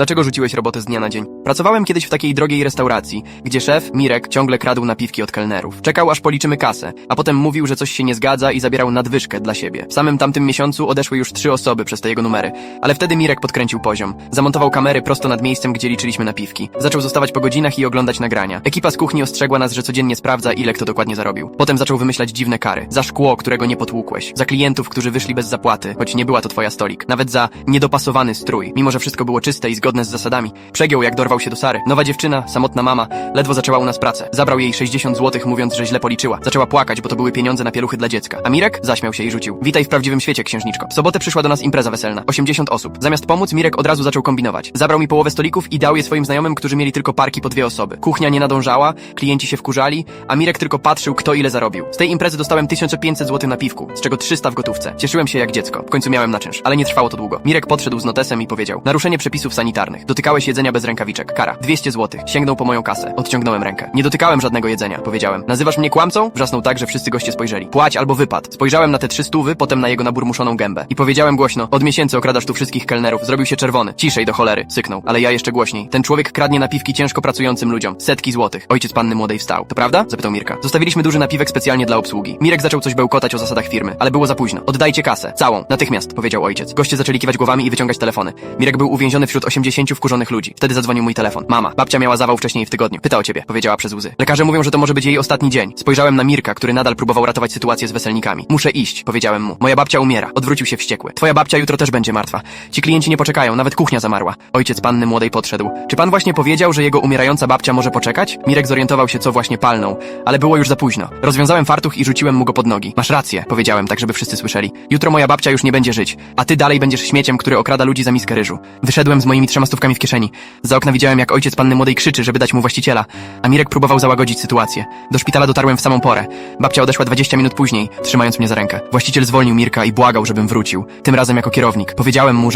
Dlaczego rzuciłeś robotę z dnia na dzień? Pracowałem kiedyś w takiej drogiej restauracji, gdzie szef, Mirek, ciągle kradł napiwki od kelnerów. Czekał aż policzymy kasę, a potem mówił, że coś się nie zgadza i zabierał nadwyżkę dla siebie. W samym tamtym miesiącu odeszły już trzy osoby przez te jego numery, ale wtedy Mirek podkręcił poziom. Zamontował kamery prosto nad miejscem, gdzie liczyliśmy napiwki. Zaczął zostawać po godzinach i oglądać nagrania. Ekipa z kuchni ostrzegła nas, że codziennie sprawdza, ile kto dokładnie zarobił. Potem zaczął wymyślać dziwne kary. Za szkło, którego nie potłukłeś. Za klientów, którzy wyszli bez zapłaty, choć nie była to twoja stolik. Nawet za niedopasowany strój, mimo że wszystko było czyste i zgodne z zasadami. Przegiął, jak dorwał się do Sary. Nowa dziewczyna, samotna mama, ledwo zaczęła u nas pracę. Zabrał jej 60 złotych, mówiąc, że źle policzyła. Zaczęła płakać, bo to były pieniądze na pieluchy dla dziecka. A Mirek zaśmiał się i rzucił. Witaj w prawdziwym świecie, księżniczko. W sobotę przyszła do nas impreza weselna. 80 osób. Zamiast pomóc, Mirek od razu zaczął kombinować. Zabrał mi połowę stolików i dał je swoim znajomym, którzy mieli tylko parki po dwie osoby. Kuchnia nie nadążała, klienci się wkurzali, a Mirek tylko patrzył, kto ile zarobił. Z tej imprezy dostałem 1500 zł na piwku, z czego 300 w gotówce. Cieszyłem się jak dziecko. W końcu miałem na czynsz, ale nie trwało to długo. Mirek podszedł z notesem i powiedział: Naruszenie przepisów sanitarnych. Dotykałeś jedzenia bez rękawiczek. Kara 200 zł. Sięgnął po moją kasę. Odciągnąłem rękę. Nie dotykałem żadnego jedzenia, powiedziałem. Nazywasz mnie kłamcą? Wrzasnął tak, że wszyscy goście spojrzeli. Płać albo wypad. Spojrzałem na te trzy stówy, potem na jego naburmuszoną gębę. I powiedziałem głośno: Od miesięcy okradasz tu wszystkich kelnerów. Zrobił się czerwony. Ciszej do cholery. Syknął. Ale ja jeszcze głośniej. Ten człowiek kradnie napiwki ciężko pracującym ludziom. Setki złotych. Ojciec panny młodej wstał. To prawda? Zapytał Mirka. Zostawiliśmy duży napiwek specjalnie dla obsługi. Mirek zaczął coś bełkotać o zasadach firmy, ale było za późno. Oddajcie kasę. Całą. Natychmiast, powiedział ojciec. Goście zaczęli kiwać głowami i wyciągać telefony. Mirek był uwięziony wśród 80 wkurzonych ludzi. Wtedy zadzwonił mój telefon. Mama. Babcia miała zawał wcześniej w tygodniu. Pyta o ciebie, powiedziała przez łzy. Lekarze mówią, że to może być jej ostatni dzień. Spojrzałem na Mirka, który nadal próbował ratować sytuację z weselnikami. Muszę iść, powiedziałem mu. Moja babcia umiera. Odwrócił się wściekły. Twoja babcia jutro też będzie martwa. Ci klienci nie poczekają, nawet kuchnia zamarła. Ojciec panny młodej podszedł. Czy pan właśnie powiedział, że jego umierająca babcia może poczekać? Mirek zorientował się, co właśnie palnął, ale było już za późno. Rozwiązałem fartuch i rzuciłem mu go pod nogi. Masz rację, powiedziałem, tak żeby wszyscy słyszeli. Jutro moja babcia już nie będzie żyć, a ty dalej będziesz śmieciem, który okrada ludzi za miskę ryżu. Wyszedłem z moimi trzema stówkami w kieszeni. Z okna widziałem, jak ojciec panny młodej krzyczy, żeby dać mu właściciela, a Mirek próbował załagodzić sytuację. Do szpitala dotarłem w samą porę. Babcia odeszła 20 minut później, trzymając mnie za rękę. Właściciel zwolnił Mirka i błagał, żebym wrócił. Tym razem jako kierownik. Powiedziałem mu, że